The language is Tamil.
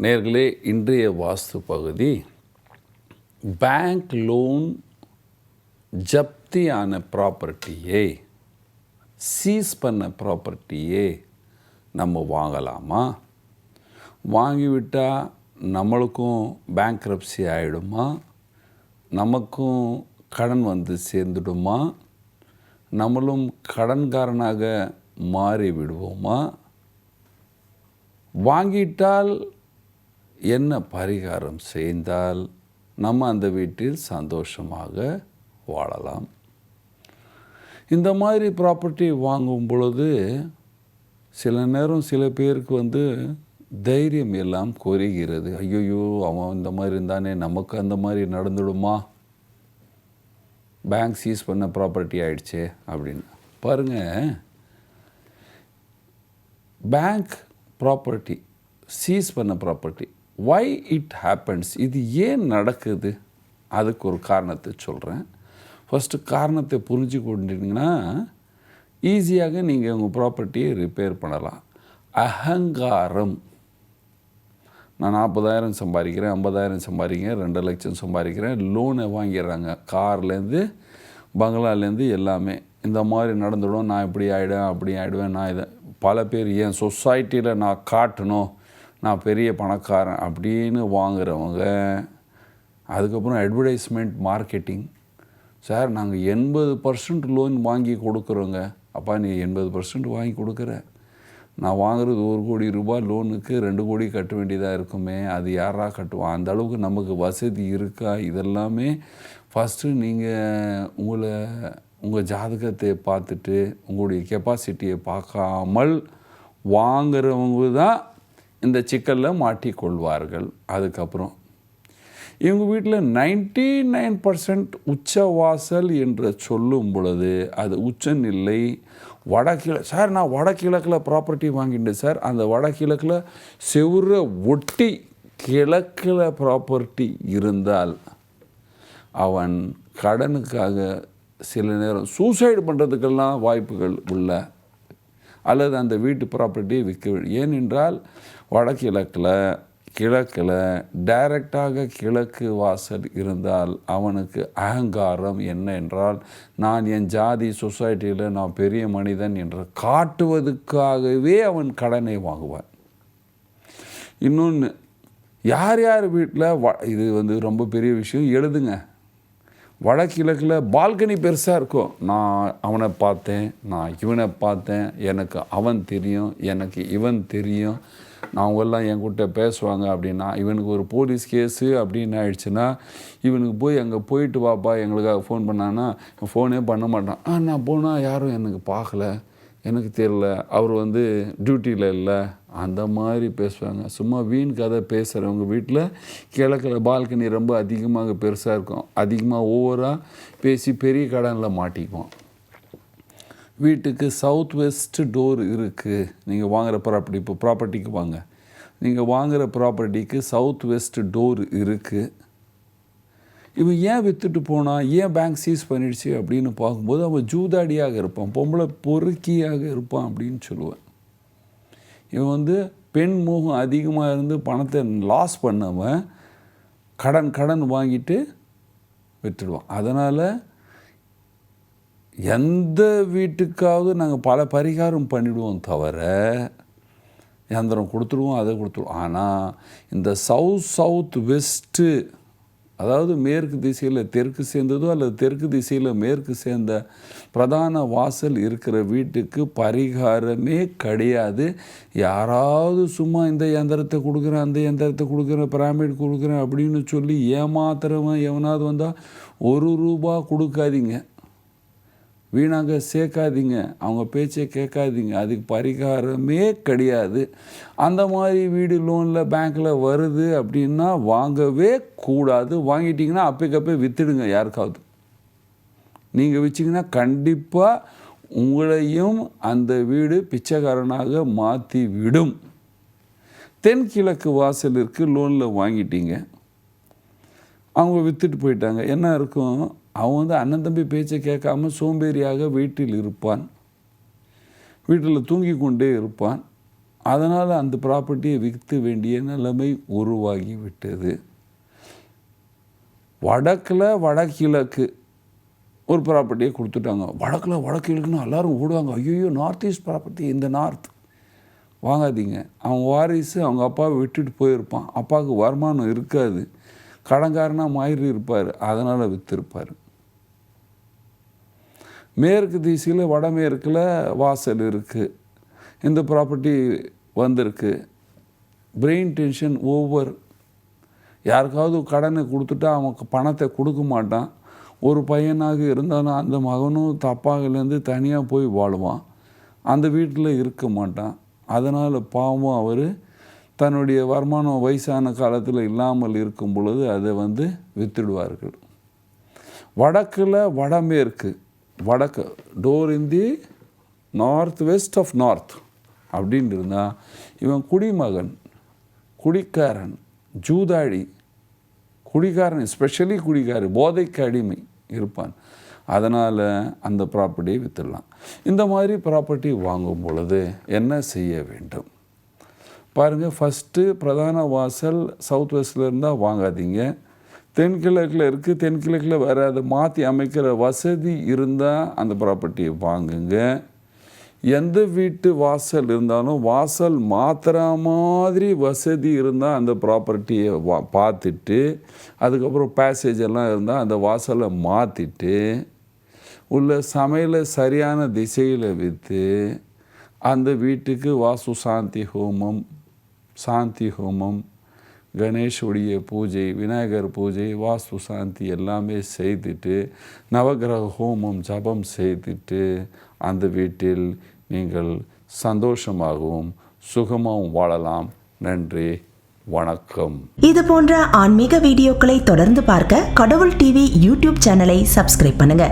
நேர்களே இன்றைய வாஸ்து பகுதி பேங்க் லோன் ஜப்தியான ப்ராப்பர்ட்டியை சீஸ் பண்ண ப்ராப்பர்ட்டியே நம்ம வாங்கலாமா? வாங்கிவிட்டால் நம்மளுக்கும் பேங்க்ரப்சி ஆகிடுமா நமக்கும் கடன் வந்து சேர்ந்துடுமா? நம்மளும் கடன்காரனாக மாறி விடுவோமா வாங்கிட்டால் என்ன பரிகாரம் செய்தால் நம்ம அந்த வீட்டில் சந்தோஷமாக வாழலாம்? இந்த மாதிரி ப்ராப்பர்ட்டி வாங்கும் பொழுது சில நேரம் சில பேருக்கு வந்து தைரியம் எல்லாம் குறைகிறது. ஐயோயோ அவன் இந்த மாதிரி இருந்தானே நமக்கு அந்த மாதிரி நடந்துடுமா? பேங்க் சீஸ் பண்ண ப்ராப்பர்ட்டி ஆயிடுச்சு அப்படின்னு. பாருங்கள் பேங்க் ப்ராப்பர்ட்டி சீஸ் பண்ண ப்ராப்பர்ட்டி வை இட் ஹேப்பன்ஸ் இது ஏன் நடக்குது? அதுக்கு ஒரு காரணத்தை சொல்கிறேன் ஃபஸ்ட்டு காரணத்தை புரிஞ்சு கொண்டிங்கன்னா ஈஸியாக நீங்கள் உங்கள் ப்ராப்பர்ட்டியை ரிப்பேர் பண்ணலாம். அகங்காரம். நான் நாற்பதாயிரம் சம்பாதிக்கிறேன் ஐம்பதாயிரம் சம்பாதிக்கிறேன் ரெண்டு லட்சம் சம்பாதிக்கிறேன் லோனை வாங்கிடுறாங்க. கார்லேருந்து பங்களாலேருந்து எல்லாமே. இந்த மாதிரி நடந்துடும். நான் இப்படி ஆகிடுவேன் அப்படி ஆகிடுவேன் நான் இதை பல பேர் என் சொசைட்டியில் நான் காட்டணும்? நான் பெரிய பணக்காரன் அப்படின்னு வாங்குறவங்க அதுக்கப்புறம் அட்வர்டைஸ்மெண்ட் மார்க்கெட்டிங் சார் நாங்கள் எண்பது பர்சன்ட் லோன் வாங்கி கொடுக்குறோங்க. அப்பா நீ எண்பது பர்சன்ட் வாங்கி கொடுக்குற. நான் வாங்குறது ஒரு கோடி ரூபாய் லோனுக்கு ரெண்டு கோடி கட்ட வேண்டியதாக இருக்குமே அது யாரா கட்டுவான் அந்த அளவுக்கு நமக்கு வசதி இருக்கா? இதெல்லாமே ஃபஸ்ட்டு நீங்கள் உங்களை உங்கள் ஜாதகத்தை பார்த்துட்டு உங்களுடைய கெப்பாசிட்டியை பார்க்காமல் வாங்குறவங்க தான் இந்த சிக்கலில் மாட்டிக்கொள்வார்கள். அதுக்கப்புறம் இவங்க வீட்டில் நைன்டி நைன் பர்சன்ட் உச்சவாசல் என்று சொல்லும் பொழுது அது உச்சநிலை வடகிழ சார் நான் வடகிழக்கில் ப்ராப்பர்ட்டி வாங்கிட்டேன் சார். அந்த வடகிழக்கில் செவுற ஒட்டி கிழக்கில் ப்ராப்பர்ட்டி இருந்தால் அவன் கடனுக்காக சில நேரம் சூசைடு பண்ணுறதுக்கெல்லாம் வாய்ப்புகள் உள்ள அல்லது அந்த வீட்டு ப்ராப்பர்ட்டியை விற்க ஏனென்றால் வடகிழக்கில் கிழக்கில் டைரக்டாக கிழக்கு வாசல் இருந்தால் அவனுக்கு அகங்காரம் என்ன என்றால் நான் என் ஜாதி சொசைட்டியில் நான் பெரிய மனிதன் என்று காட்டுவதற்காகவே அவன் கடனை வாங்குவான். இன்னொன்று யார் யார் வீட்டில் வ இது வந்து ரொம்ப பெரிய விஷயம் எழுதுங்க. வடகிழக்கில் பால்கனி பெருசாக இருக்கும். நான் அவனை பார்த்தேன் நான் இவனை பார்த்தேன். எனக்கு அவன் தெரியும் எனக்கு இவன் தெரியும். நான் அவங்கெல்லாம் என்கிட்ட பேசுவாங்க அப்படின்னா இவனுக்கு ஒரு போலீஸ் கேஸு அப்படின்னு ஆயிடுச்சுன்னா இவனுக்கு போய் அங்கே போயிட்டு வாப்பா எங்களுக்காக ஃபோன் பண்ணான்னா ஃபோனே பண்ண மாட்டான். ஆ நான் போனால் யாரும் எனக்கு பார்க்கல. எனக்கு தெரியல. அவர் வந்து டியூட்டியில் இல்லை. அந்த மாதிரி பேசுவாங்க. சும்மா வீண் கதை பேசுகிறவங்க வீட்டில் கிழக்கில் பால்கனி ரொம்ப அதிகமாக பெருசாக இருக்கும். அதிகமாக ஓவராக பேசி பெரிய கடனில் மாட்டிக்குவோம். வீட்டுக்கு சவுத் வெஸ்ட் டோர் இருக்குது நீங்கள் வாங்குகிற ப்ராப்பர்ட்டி இப்போ ப்ராப்பர்ட்டிக்கு வாங்க. நீங்கள் வாங்குகிற ப்ராப்பர்ட்டிக்கு சவுத் வெஸ்ட் டோர் இருக்குது இவன் ஏன் விற்றுட்டு போனான் ஏன் பேங்க் சீஸ் பண்ணிடுச்சு? அப்படின்னு பார்க்கும்போது அவன் ஜூதாடியாக இருப்பான். பொம்பளை பொறுக்கியாக இருப்பான் அப்படின்னு சொல்லுவேன். இவன் வந்து பெண் மோகம் அதிகமாக இருந்து பணத்தை லாஸ் பண்ணவன் கடன் கடன் வாங்கிட்டு விட்டுடுவான் அதனால் எந்த வீட்டுக்காவது நாங்கள் பல பரிகாரம் பண்ணிவிடுவோம் தவிர யந்திரம் கொடுத்துருவோம் அதை கொடுத்துருவோம் ஆனால் இந்த சவுத் சவுத் வெஸ்ட்டு அதாவது மேற்கு திசையில் தெற்கு சேர்ந்ததோ அல்லது தெற்கு திசையில் மேற்கு சேர்ந்த பிரதான வாசல் இருக்கிற வீட்டுக்கு பரிகாரமே கிடையாது. யாராவது சும்மா இந்த எந்திரத்தை கொடுக்குறேன் அந்த எந்திரத்தை கொடுக்குறேன் பிராமிட் கொடுக்குறேன் அப்படின்னு சொல்லி ஏமாத்துறவன் எவனாவது வந்தால் ஒரு ரூபா கொடுக்காதீங்க. வீணாக சேர்க்காதீங்க. அவங்க பேச்சை கேட்காதீங்க. அதுக்கு பரிகாரமே கிடையாது. அந்த மாதிரி வீடு லோனில் பேங்க்கில் வருது அப்படின்னா வாங்கவே கூடாது. வாங்கிட்டிங்கன்னா அப்பைக்கப்பே விற்றுடுங்க யாருக்காவது. நீங்கள் வச்சிங்கன்னா கண்டிப்பாக உங்களையும் அந்த வீடு பிச்சைக்காரனாக மாற்றி விடும் தென்கிழக்கு வாசலிற்கு லோனில் வாங்கிட்டீங்க. அவங்க விற்றுட்டு போயிட்டாங்க. என்ன இருக்கும்? அவன் வந்து அண்ணன் தம்பி பேச்சை கேட்காம சோம்பேறியாக வீட்டில் இருப்பான். வீட்டில் தூங்கி கொண்டே இருப்பான். அதனால் அந்த ப்ராப்பர்ட்டியை விற்க வேண்டிய நிலைமை உருவாகி விட்டது. வடக்கில் வடகிழக்கு ஒரு ப்ராப்பர்ட்டியை கொடுத்துட்டாங்க. வடக்கில் வடகிழக்குன்னு எல்லோரும் ஓடுவாங்க. ஐயோ நார்த் ஈஸ்ட் ப்ராப்பர்ட்டி இந்த நார்த் வாங்காதீங்க. அவன் வாரிசு அவங்க அப்பாவை விட்டுட்டு போயிருப்பான். அப்பாவுக்கு வருமானம் இருக்காது. கடன்காரனாக மாறி இருப்பார் அதனால் விற்றுருப்பார் மேற்கு திசையில் வடமேற்கில் வாசல் இருக்குது இந்த ப்ராப்பர்ட்டி வந்திருக்கு. பிரெயின் டென்ஷன் ஓவர் யாருக்காவது கடனை கொடுத்துட்டா அவன் பணத்தை கொடுக்க மாட்டான். ஒரு பையனாக இருந்தாலும் அந்த மகனும் தப்பாகலேருந்து தனியாக போய் வாழுவான். அந்த வீட்டில் இருக்க மாட்டான். அதனால் பாவம் அவர் தன்னுடைய வருமானம் வயசான காலத்தில் இல்லாமல் இருக்கும் பொழுது அதை வந்து வித்துடுவார்கள். வடக்கில் வடமேற்கு. வடக்கு door in the north west of north அப்படின்னு இருந்தால் இவன் குடிமகன் குடிக்காரன் ஜூதாடி குடிகாரன் ஸ்பெஷலி குடிகாரன் போதைக்கு அடிமை இருப்பான். அதனால் அந்த ப்ராப்பர்ட்டியை விற்றுடலாம் இந்த மாதிரி ப்ராப்பர்ட்டி வாங்கும் பொழுது என்ன செய்ய வேண்டும்? பாருங்கள் ஃபஸ்ட்டு பிரதான வாசல் சவுத் வெஸ்டில் இருந்தால் வாங்காதீங்க. தென்கிழக்கில் இருக்குது தென்கிழக்கில் வேறு அதை மாற்றி அமைக்கிற வசதி இருந்தால் அந்த ப்ராப்பர்ட்டியை வாங்குங்க. எந்த வீட்டு வாசல் இருந்தாலும் வாசல் மாத்திர மாதிரி வசதி இருந்தால் அந்த ப்ராப்பர்ட்டியை வா பார்த்துட்டு அதுக்கப்புறம் பேசேஜ் எல்லாம் இருந்தால் அந்த வாசலை மாற்றிட்டு உள்ள சமையலை சரியான திசையில் விற்று அந்த வீட்டுக்கு வாசு சாந்தி ஹோமம் சாந்தி ஹோமம் கணேஷுடைய பூஜை விநாயகர் பூஜை வாஸ்து சாந்தி எல்லாமே செய்துட்டு நவகிரக ஹோமம் ஜபம் செய்துட்டு அந்த வீட்டில் நீங்கள் சந்தோஷமாகவும் சுகமாகவும் வாழலாம். நன்றி வணக்கம். இது போன்ற ஆன்மீக வீடியோக்களை தொடர்ந்து பார்க்க கடவுள் டிவி யூடியூப் சேனலை சப்ஸ்கிரைப் பண்ணுங்க.